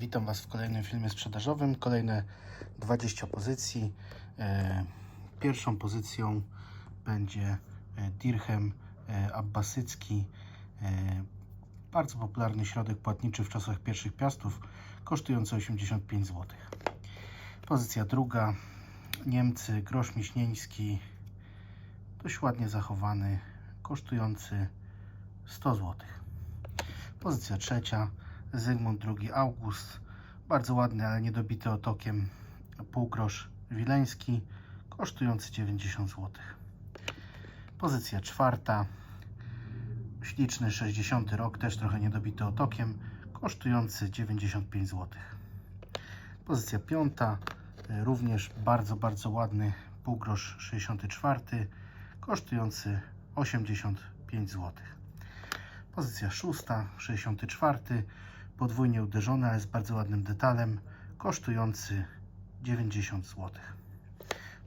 Witam Was w kolejnym filmie sprzedażowym. Kolejne 20 pozycji. E, Pierwszą pozycją będzie e, dirhem e, abbasycki. Bardzo popularny środek płatniczy w czasach pierwszych piastów, kosztujący 85 zł. Pozycja druga. Niemcy, grosz miśnieński, dość ładnie zachowany, kosztujący 100 zł. Pozycja trzecia. Zygmunt II August. Bardzo ładny, ale niedobity otokiem. Półgrosz wileński, kosztujący 90 zł. Pozycja czwarta. Śliczny 60 rok, też trochę niedobity otokiem, kosztujący 95 zł. Pozycja piąta. Również bardzo, bardzo ładny półgrosz 64, kosztujący 85 zł. Pozycja szósta, 64, podwójnie uderzony, ale z bardzo ładnym detalem, kosztujący 90 zł.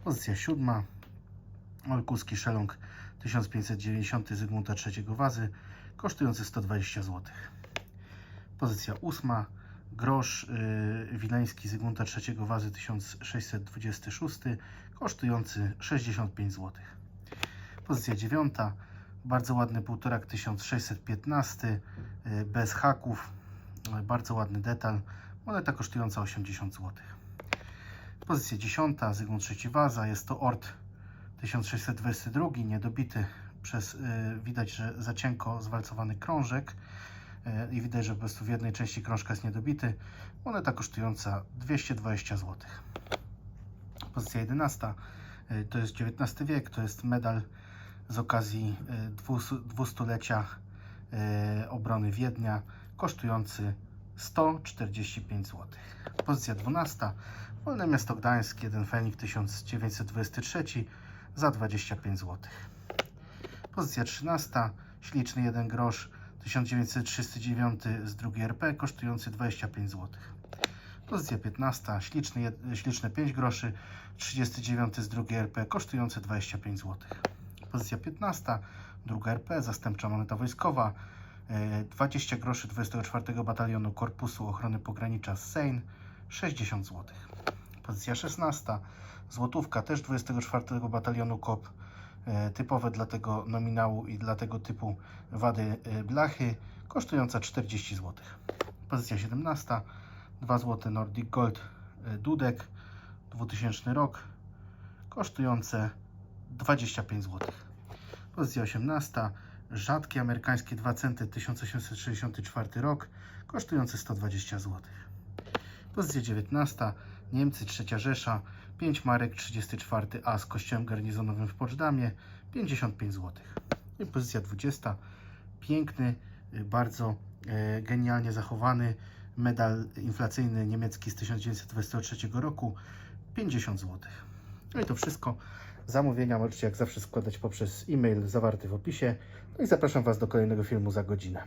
Pozycja siódma, Olkuski Szelong 1590 Zygmunta III Wazy, kosztujący 120 zł. Pozycja ósma, grosz yy, wileński Zygmunta III Wazy 1626, kosztujący 65 zł. Pozycja dziewiąta, bardzo ładny półtorak 1615, y, bez haków, bardzo ładny detal, moneta kosztująca 80 zł. Pozycja 10, Zygmunt III Waza, jest to ort 1622, niedobity przez, y, widać, że za cienko zwalcowany krążek y, i widać, że po prostu w jednej części krążka jest niedobity, moneta kosztująca 220 zł. Pozycja 11, y, to jest XIX wiek, to jest medal z okazji dwustulecia obrony Wiednia, kosztujący 145 zł. Pozycja 12. Wolne Miasto Gdańsk, 1 Fenik 1923 za 25 zł. Pozycja 13. Śliczny 1 grosz 1939 z 2 RP, kosztujący 25 zł. Pozycja 15. Śliczny, śliczne 5 groszy 39 z 2 RP, kosztujący 25 zł. Pozycja 15, druga RP, zastępcza moneta wojskowa, e, 20 groszy 24 Batalionu Korpusu Ochrony Pogranicza Sejn, 60 zł. Pozycja 16, złotówka też 24 Batalionu KOP, e, typowe dla tego nominału i dla tego typu wady e, blachy, kosztująca 40 zł. Pozycja 17, 2 zł Nordic Gold e, Dudek, 2000 rok, kosztujące 25 zł. Pozycja 18. Rzadkie amerykańskie 2 centy 1864 rok, kosztujące 120 zł. Pozycja 19. Niemcy Trzecia Rzesza 5 marek 34 A z kościołem garnizonowym w Poczdamie 55 zł. I pozycja 20. Piękny, y, bardzo e, genialnie zachowany medal inflacyjny niemiecki z 1923 roku 50 zł. No i to wszystko. Zamówienia możecie jak zawsze składać poprzez e-mail zawarty w opisie. No i zapraszam Was do kolejnego filmu za godzinę.